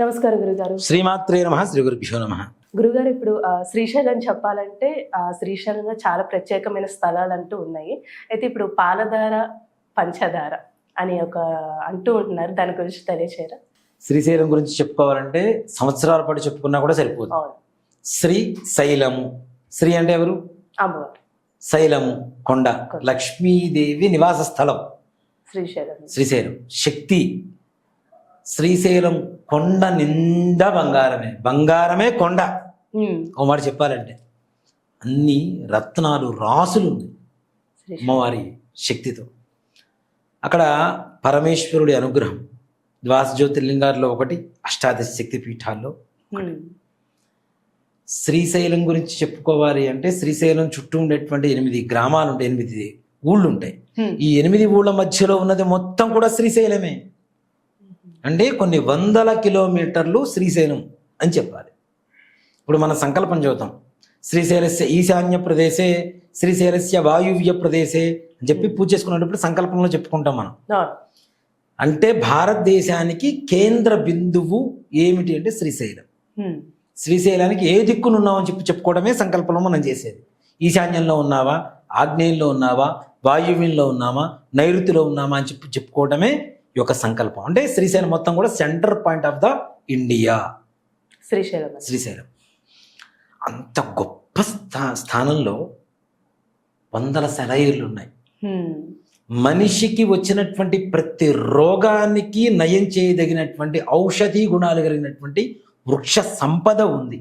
నమస్కారం గురుగారు. శ్రీమాత్రే నమ శ్రీ గురుభ్యో నమ. గురుగారు ఇప్పుడు శ్రీశైలం చెప్పాలంటే శ్రీశైలంలో చాలా ప్రత్యేకమైన స్థలాలు అంటూ ఉన్నాయి. అయితే ఇప్పుడు పాలధార పంచదార అని ఒక అంటూ ఉంటున్నారు. దాని గురించి తెలియచేయరా? శ్రీశైలం గురించి చెప్పుకోవాలంటే సంవత్సరాల పాటు చెప్పుకున్నా కూడా సరిపోదు. శ్రీ శైలము. శ్రీ అంటే ఎవరు? అమ్మవారు. శైలము కొండ. లక్ష్మీదేవి నివాస స్థలం. శ్రీశైలం. శ్రీశైలం. శక్తి. శ్రీశైలం కొండ నిండా బంగారమే. బంగారమే కొండ. ఓ మాట చెప్పాలంటే అన్ని రత్నాలు రాసులు ఉన్నాయి అమ్మవారి శక్తితో. అక్కడ పరమేశ్వరుడి అనుగ్రహం ద్వాస జ్యోతిర్లింగాల్లో ఒకటి అష్టాదశ శక్తి పీఠాల్లో శ్రీశైలం గురించి చెప్పుకోవాలి అంటే శ్రీశైలం చుట్టూ ఉండేటువంటి ఎనిమిది గ్రామాలు ఉంటాయి ఎనిమిది ఊళ్ళు ఉంటాయి ఈ ఎనిమిది ఊళ్ళ మధ్యలో ఉన్నది మొత్తం కూడా శ్రీశైలమే. అంటే కొన్ని వందల కిలోమీటర్లు శ్రీశైలం అని చెప్పాలి. ఇప్పుడు మన సంకల్పం చదువుతాం. శ్రీశైలస్య ఈశాన్య ప్రదేశే శ్రీశైలస్య వాయువ్య ప్రదేశే అని చెప్పి పూజ చేసుకునేటప్పుడు సంకల్పంలో చెప్పుకుంటాం మనం. అంటే భారతదేశానికి కేంద్ర బిందువు ఏమిటి అంటే శ్రీశైలం. శ్రీశైలానికి ఏ దిక్కును ఉన్నామని చెప్పి చెప్పుకోవడమే సంకల్పంలో మనం చేసేది. ఈశాన్యంలో ఉన్నావా ఆగ్నేయంలో ఉన్నావా వాయువ్యంలో ఉన్నామా నైరుతిలో ఉన్నామా అని చెప్పి చెప్పుకోవడమే యొక్క సంకల్పం. అంటే శ్రీశైలం మొత్తం కూడా centre point of the India Srisailam. Srisailam. అంత గొప్ప స్థా స్థానంలో వందల సెలయేర్లు ఉన్నాయి మనిషికి వచ్చినటువంటి ప్రతి రోగానికి నయం చేయదగినటువంటి ఔషధీ గుణాలు కలిగినటువంటి వృక్ష సంపద ఉంది.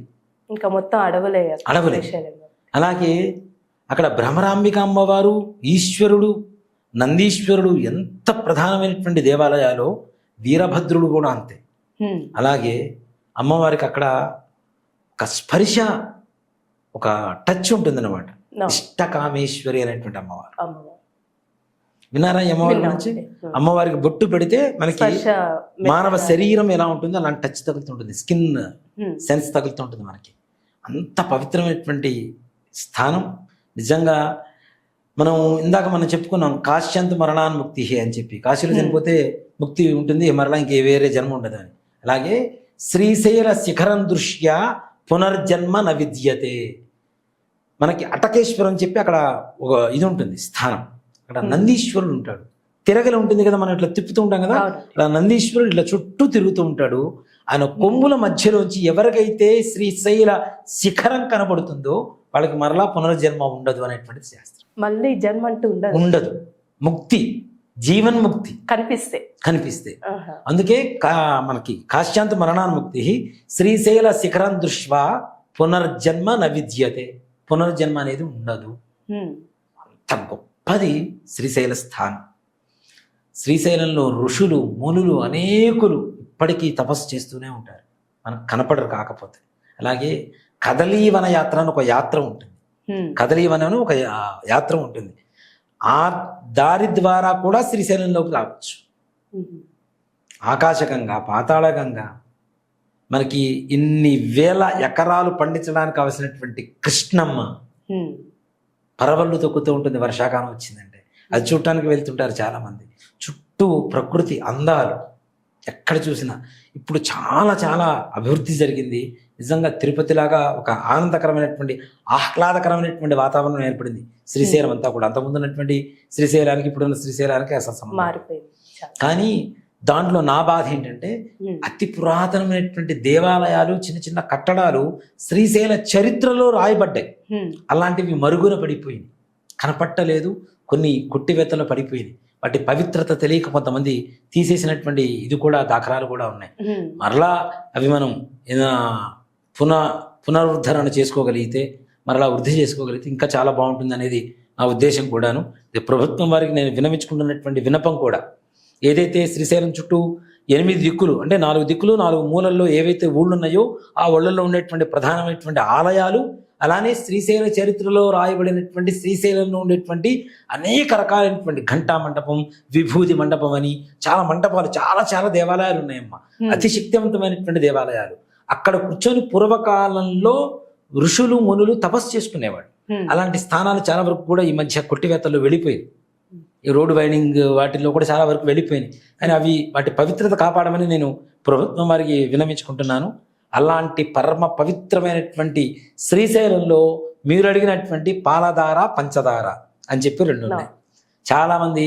ఇంకా మొత్తం అడవులే అడవులే. అలాగే అక్కడ భ్రమరాంబిక అమ్మవారు ఈశ్వరుడు నందీశ్వరుడు ఎంత ప్రధానమైనటువంటి దేవాలయాలో వీరభద్రుడు కూడా అంతే. అలాగే అమ్మవారికి అక్కడ ఒక స్పర్శ ఒక టచ్ ఉంటుందన్నమాట. ఇష్టకామేశ్వరి అనేటువంటి అమ్మవారు. ఈ అమ్మవారి. గురించి. అమ్మవారికి బొట్టు పెడితే మనకి మానవ. శరీరం ఎలా ఉంటుందో అలాంటి టచ్ తగులుతుంటుంది స్కిన్ సెన్స్ తగులుతుంటుంది మనకి. అంత పవిత్రమైనటువంటి స్థానం. నిజంగా మనం ఇందాక మనం చెప్పుకున్నాం కాశ్యంత మరణాన్ముక్తి అని చెప్పి. కాశీలో. చనిపోతే ముక్తి ఉంటుంది మరలా ఇంకే వేరే జన్మ ఉండదు అని. అలాగే శ్రీశైల శిఖరం దృష్ట్యా పునర్జన్మ న విద్యతే మనకి అటకేశ్వరం అని చెప్పి అక్కడ ఒక ఇది ఉంటుంది స్థానం. అక్కడ. నందీశ్వరుడు ఉంటాడు. తిరగలి ఉంటుంది కదా మనం ఇట్లా తిప్పుతూ ఉంటాం కదా. ఇలా నందీశ్వరుడు ఇట్లా చుట్టూ తిరుగుతూ ఉంటాడు. ఆయన కొమ్ముల మధ్యలోంచి ఎవరికైతే శ్రీశైల శిఖరం కనబడుతుందో వాళ్ళకి మరలా పునర్జన్మ ఉండదు అనేటువంటిది శాస్త్రం. మళ్ళీ జన్మ అంటూ ఉండదు. ఉండదు. ముక్తి జీవన్ముక్తి కనిపిస్తే. కనిపిస్తే. ఆహా. అందుకే కా మనకి కాశ్యాంత మరణాన్ముక్తి శ్రీశైల శిఖరం దృష్వా పునర్జన్మ న విద్యతే. పునర్జన్మ అనేది ఉండదు. అంత గొప్పది శ్రీశైల స్థానం. శ్రీశైలంలో ఋషులు మునులు అనేకులు ఇప్పటికీ తపస్సు చేస్తూనే ఉంటారు. మనకు కనపడరు కాకపోతే. అలాగే కదలీవన యాత్ర అని ఒక యాత్ర ఉంటుంది. కదలీవనం అని ఒక యాత్ర ఉంటుంది. ఆ దారి ద్వారా కూడా శ్రీశైలంలోకి రావచ్చు. ఆకాశగంగా పాతాళగంగా మనకి ఇన్ని వేల ఎకరాలు పండించడానికి కావలసినటువంటి కృష్ణమ్మ పరవళ్ళు తొక్కుతూ ఉంటుంది. వర్షాకాలం వచ్చిందంటే. అది చూడటానికి వెళ్తుంటారు చాలామంది. చుట్టూ ప్రకృతి అందాలు. ఎక్కడ చూసినా. ఇప్పుడు చాలా చాలా అభివృద్ధి జరిగింది. నిజంగా తిరుపతిలాగా ఒక ఆనందకరమైనటువంటి ఆహ్లాదకరమైనటువంటి వాతావరణం ఏర్పడింది. శ్రీశైలం అంతా కూడా. అంతకుముందు ఉన్నటువంటి శ్రీశైలానికి ఇప్పుడున్న శ్రీశైలానికి అసలు సంబంధం. కానీ దాంట్లో నా బాధ ఏంటంటే అతి పురాతనమైనటువంటి దేవాలయాలు చిన్న చిన్న కట్టడాలు శ్రీశైల చరిత్రలో రాయబడ్డాయి. అలాంటివి మరుగున పడిపోయింది కనపట్టలేదు కొన్ని కొట్టివేతలు పడిపోయింది వాటి పవిత్రత తెలియక కొంతమంది తీసేసినటువంటి ఇది కూడా దాఖలాలు కూడా ఉన్నాయి. మరలా అవి మనం ఏదైనా పునః పునరుద్ధరణ చేసుకోగలిగితే మరలా వృద్ధి చేసుకోగలిగితే ఇంకా చాలా బాగుంటుంది అనేది నా ఉద్దేశం కూడాను. ఇది ప్రభుత్వం వారికి నేను వినమించుకుంటున్నటువంటి వినపం కూడా. ఏదైతే శ్రీశైలం చుట్టూ ఎనిమిది దిక్కులు అంటే నాలుగు దిక్కులు నాలుగు మూలల్లో ఏవైతే ఊళ్ళు ఉన్నాయో ఆ ఊళ్ళల్లో ఉండేటువంటి ప్రధానమైనటువంటి ఆలయాలు అలానే శ్రీశైల చరిత్రలో రాయబడినటువంటి శ్రీశైలంలో ఉండేటువంటి అనేక రకాలైనటువంటి ఘంటా మండపం విభూది మండపం అని చాలా మండపాలు చాలా చాలా దేవాలయాలు ఉన్నాయమ్మా. అతి శక్తివంతమైనటువంటి దేవాలయాలు. అక్కడ కూర్చొని పూర్వకాలంలో ఋషులు మునులు తపస్సు చేసుకునేవాడు అలాంటి స్థానాలు చాలా వరకు కూడా ఈ మధ్య కొట్టివేతల్లో వెళ్ళిపోయింది ఈ రోడ్డు వైడింగ్ వాటిల్లో కూడా చాలా వరకు వెళ్ళిపోయినాయి. కానీ అవి వాటి పవిత్రత కాపాడమని నేను ప్రభుత్వం వారికి విన్నవించుకుంటున్నాను. అలాంటి పరమ పవిత్రమైనటువంటి శ్రీశైలంలో మీరు అడిగినటువంటి పాలధార పంచదార అని చెప్పి రెండు ఉన్నాయి. చాలామంది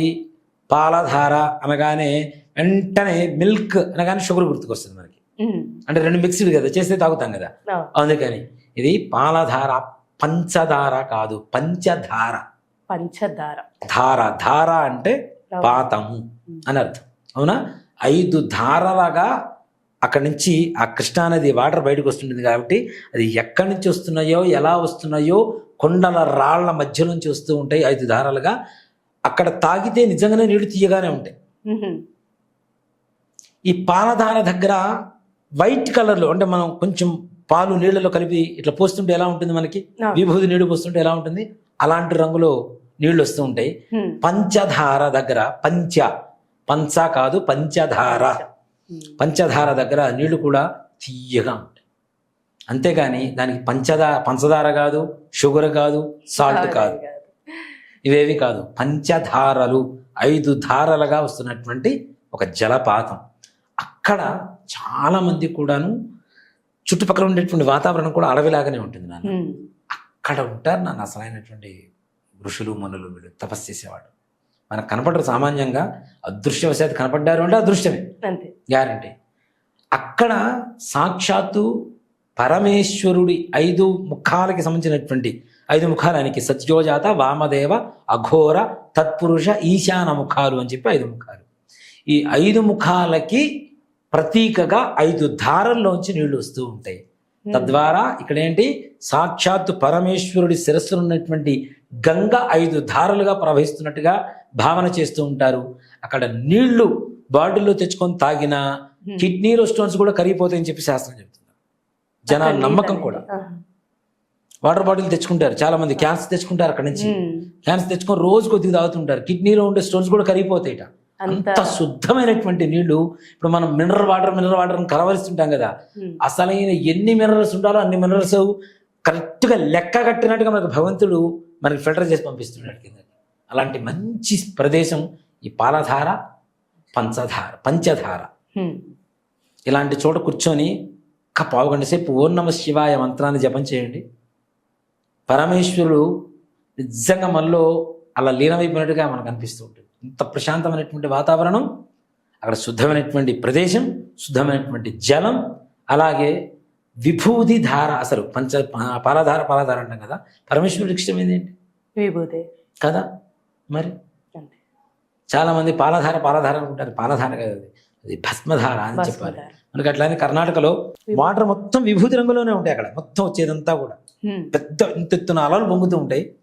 పాలధార అనగానే వెంటనే మిల్క్ అనగానే షుగర్ గుర్తుకొస్తుంది మనకి. ఉమ్, అంటే రెండు మిక్స్డ్ కదా చేస్తే తాగుతాం కదా. అందుకని ఇది పాలధార పంచదార కాదు పంచధార. పంచదార ధార ధార అంటే పాతము అని అర్థం. అవునా? ఐదు ధారలుగా అక్కడి నుంచి ఆ కృష్ణానది వాటర్ బయటకు వస్తుంటుంది కాబట్టి అది ఎక్కడి నుంచి వస్తున్నాయో ఎలా వస్తున్నాయో కొండల రాళ్ళ మధ్య నుంచి వస్తూ ఉంటాయి ఐదు ధారాలుగా. అక్కడ తాగితే నిజంగానే నీళ్ళు తీయగానే ఉంటాయి. ఈ పాలధార దగ్గర వైట్ కలర్లో అంటే మనం కొంచెం పాలు నీళ్ళలో కలిపి ఇట్లా పోస్తుంటే ఎలా ఉంటుంది మనకి? ఆ, విభూది నీళ్ళు పోస్తుంటే ఎలా ఉంటుంది? అలాంటి రంగులో నీళ్ళు వస్తూ ఉంటాయి. పంచధార దగ్గర పంచ పంచ కాదు పంచధార. పంచదార దగ్గర నీళ్ళు కూడా తీయగా ఉంటాయి. అంతేగాని దానికి పంచదార పంచదార కాదు షుగర్ కాదు సాల్ట్ కాదు. ఇవేవి కాదు. పంచధారలు ఐదు ధారలుగా వస్తున్నటువంటి ఒక జలపాతం. అక్కడ చాలా మంది కూడాను చుట్టుపక్కల ఉండేటువంటి వాతావరణం కూడా అడవిలాగానే ఉంటుంది నాన్న. అక్కడ ఉంటారు నన్ను అసలైనటువంటి ఋషులు మనులు వీళ్ళు తపస్సు చేసేవాడు మనకు కనపడరు సామాన్యంగా. అదృశ్యవశాత్తు కనపడ్డారు అంటే అదృశ్యమే అంతే. గ్యారంటీ. అక్కడ సాక్షాత్తు పరమేశ్వరుడి ఐదు ముఖాలకి సంబంధించినటువంటి ఐదు ముఖాలనికి సత్యోజాత వామదేవ అఘోర తత్పురుష ఈశాన ముఖాలు అని చెప్పి ఐదు ముఖాలు. ఈ ఐదు ముఖాలకి ప్రతీకగా ఐదు ధారల్లోంచి నీళ్ళు వస్తూ ఉంటాయి. తద్వారా ఇక్కడ ఏంటి సాక్షాత్తు పరమేశ్వరుడి శిరస్సులో ఉన్నటువంటి గంగ ఐదు ధారలుగా ప్రవహిస్తున్నట్టుగా భావన చేస్తూ ఉంటారు. అక్కడ నీళ్ళు బాటిల్లో తెచ్చుకొని తాగినా. కిడ్నీలో స్టోన్స్ కూడా కరిగిపోతాయని చెప్పి శాస్త్రం చెప్తున్నారు జనాల నమ్మకం కూడా. వాటర్ బాటిల్ తెచ్చుకుంటారు చాలా మంది క్యాన్స్ తెచ్చుకుంటారు అక్కడ నుంచి. ఉమ్, క్యాన్స్ తెచ్చుకొని రోజు కొద్దిగా తాగుతుంటారు. కిడ్నీలో ఉండే స్టోన్స్ కూడా కరిగిపోతాయిట. అంత శుద్ధమైనటువంటి నీళ్ళు. ఇప్పుడు మనం మినరల్ వాటర్ మినరల్ వాటర్ అని కలవరిస్తుంటాం కదా. అసలైన ఎన్ని మినరల్స్ ఉండాలో అన్ని మినరల్స్ కరెక్ట్గా లెక్క కట్టినట్టుగా మనకు భగవంతుడు మనకి ఫిల్టర్ చేసి పంపిస్తున్నాడు కింద. అలాంటి మంచి ప్రదేశం ఈ పాలధార పంచధార పంచధార. ఇలాంటి చోట కూర్చొని ఒక పావు గంట సేపు ఓం నమ శివాయ మంత్రాన్ని జపం చేయండి. పరమేశ్వరుడు నిజంగా మనలో అలా లీనమైపోయినట్టుగా మనకు అనిపిస్తూ ఉంటుంది. ఇంత ప్రశాంతమైనటువంటి వాతావరణం అక్కడ శుద్ధమైనటువంటి ప్రదేశం శుద్ధమైనటువంటి జలం అలాగే విభూది ధార అసలు పంచ పాలధార పాలధార అంటాం కదా పరమేశ్వరుడికి ఇష్టం ఏంటి విభూదే. కదా? మరి? అంతే చాలా మంది పాలధార పాలధార అనుకుంటారు పాలధార కదా అది. అది భస్మధార అని చెప్పాలి. మనకి అట్లానే కర్ణాటకలో వాటర్ మొత్తం విభూతి రంగులోనే ఉంటాయి అక్కడ. మొత్తం వచ్చేదంతా కూడా. పెద్ద ఇంత ఎత్తున అలలు పొంగుతూ ఉంటాయి.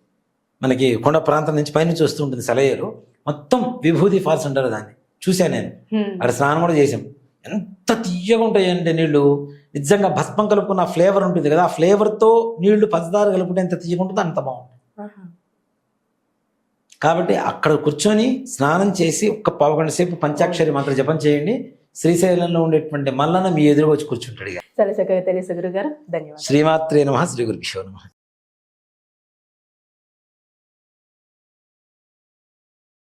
మనకి కొండ ప్రాంతం నుంచి పైనుంచి వస్తూ ఉంటుంది సెలయేరు. మొత్తం విభూతి ఫాల్స్ అంటారు దాన్ని. చూశాను నేను. అక్కడ స్నానం కూడా చేసాం ఎంత తీయగా ఉంటాయి అంటే నీళ్ళు. నిజంగా భస్మం కలుపుకున్న ఫ్లేవర్ ఉంటుంది కదా. ఆ ఫ్లేవర్తో నీళ్ళు పంచదార కలుపుకుంటే ఎంత తీయగా ఉంటుందో అంత బాగుంటుంది. కాబట్టి అక్కడ కూర్చొని స్నానం చేసి ఒక్క పావుగంట సేపు పంచాక్షరి మంత్ర జపం చేయండి. శ్రీశైలంలో ఉండేటువంటి మల్లన్న మీ ఎదురుగా వచ్చి కూర్చుంటాడు చాలా చక్కగా తెలుసు గురుగారు ధన్యవాదాలు. శ్రీమాత్రే నమ శ్రీ గురుభ్యో నమ.